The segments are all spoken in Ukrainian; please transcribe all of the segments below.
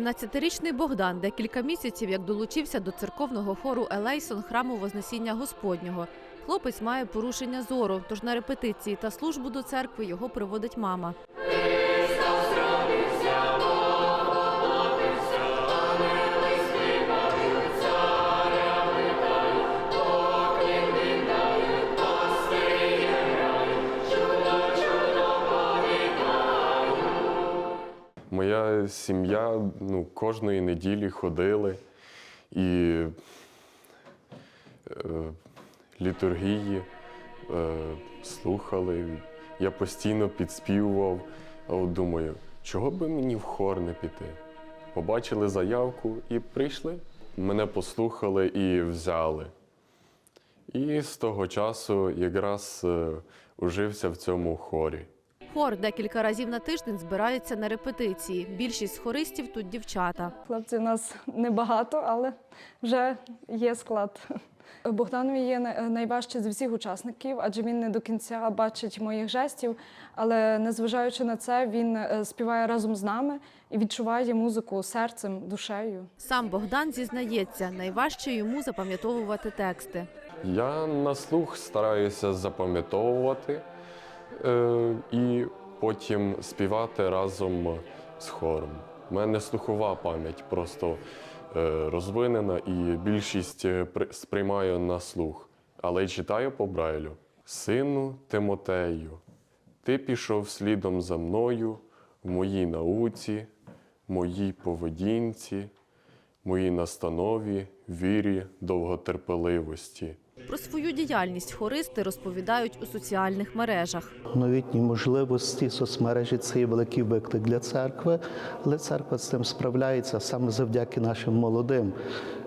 15-річний Богдан декілька місяців як долучився до церковного хору Елейсон храму Вознесіння Господнього. Хлопець має порушення зору, тож на репетиції та службу до церкви його приводить мама. Моя сім'я ну, кожної неділі ходили і е, літургії е, слухали. Я постійно підспівував. А от думаю, чого би мені в хор не піти? Побачили заявку і прийшли. Мене послухали і взяли. І з того часу якраз е, ужився в цьому хорі. Хор декілька разів на тиждень збирається на репетиції. Більшість хористів тут дівчата. Хлопців у нас небагато, але вже є склад. Богданові є найважче з всіх учасників, адже він не до кінця бачить моїх жестів. Але незважаючи на це, він е, співає разом з нами і відчуває музику серцем, душею. Сам Богдан зізнається, найважче йому запам'ятовувати тексти. Я на слух стараюся запам'ятовувати і потім співати разом з хором. У мене слухова пам'ять просто е, розвинена і більшість е, сприймаю на слух, але читаю по Брайлю. Сину Тимотею, ти пішов слідом за мною в моїй науці, моїй поведінці, моїй настанові, вірі, довготерпеливості. Про свою діяльність хористи розповідають у соціальних мережах. Новітні можливості соцмережі це є великий виклик для церкви, але церква з цим справляється саме завдяки нашим молодим.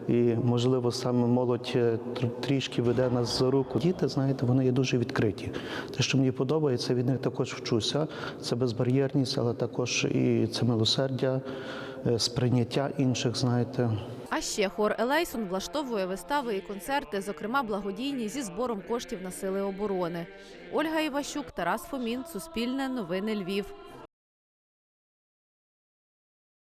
І, можливо, саме молодь е, трішки веде нас за руку. Діти, знаєте, вони є дуже відкриті. Те, що мені подобається, від них також вчуся. Це безбар'єрність, але також і це милосердя, сприйняття інших, знаєте. А ще хор Елейсон влаштовує вистави і концерти, зокрема благодійні зі збором коштів на сили оборони. Ольга Іващук, Тарас Фомін, Суспільне, Новини Львів.